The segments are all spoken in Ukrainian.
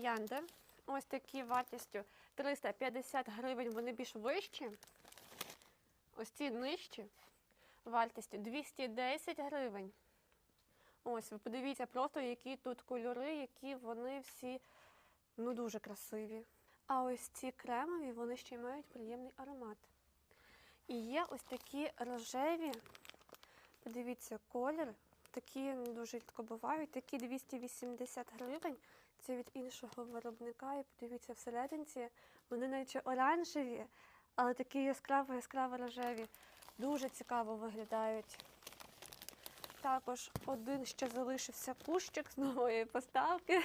троянди. Ось такі вартістю 350 гривень, вони більш вищі. Ось ці нижчі. Вартістю 210 гривень. Ось, ви подивіться просто, які тут кольори, які вони всі ну дуже красиві. А ось ці кремові, вони ще й мають приємний аромат. І є ось такі рожеві, подивіться, колір. Такі дуже рідко бувають, такі 280 гривень. Це від іншого виробника. І подивіться, всерединці вони наче оранжеві, але такі яскраво яскраво рожеві. Дуже цікаво виглядають. Також один ще залишився кущик з нової поставки.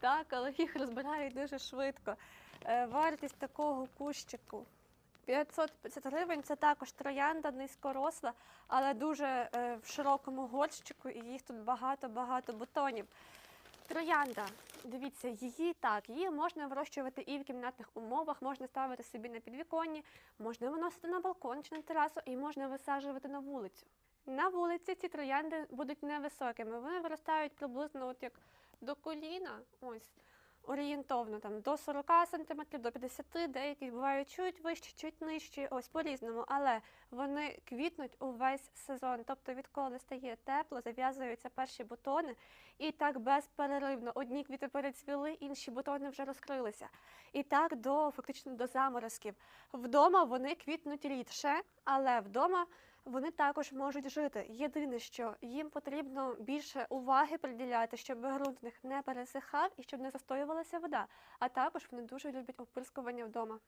Так, але їх розбирають дуже швидко. Е, Вартість такого кущику 550 гривень. Це також троянда низькоросла, але дуже е, в широкому горщику, і їх тут багато-багато бутонів. Троянда, дивіться, її так, її можна вирощувати і в кімнатних умовах, можна ставити собі на підвіконні, можна виносити на балкон чи на терасу і можна висаджувати на вулицю. На вулиці ці троянди будуть невисокими. Вони виростають приблизно от як до коліна, ось орієнтовно там до 40 см, до 50 деякі бувають чуть вищі, чуть нижчі, ось по-різному, але вони квітнуть увесь сезон. Тобто, відколи стає тепло, зав'язуються перші бутони, і так безперервно. Одні квіти перецвіли, інші бутони вже розкрилися. І так до фактично до заморозків. Вдома вони квітнуть рідше, але вдома вони також можуть жити. Єдине, що їм потрібно більше уваги приділяти, щоб ґрунт в них не пересихав і щоб не застоювалася вода. А також вони дуже люблять оприскування вдома.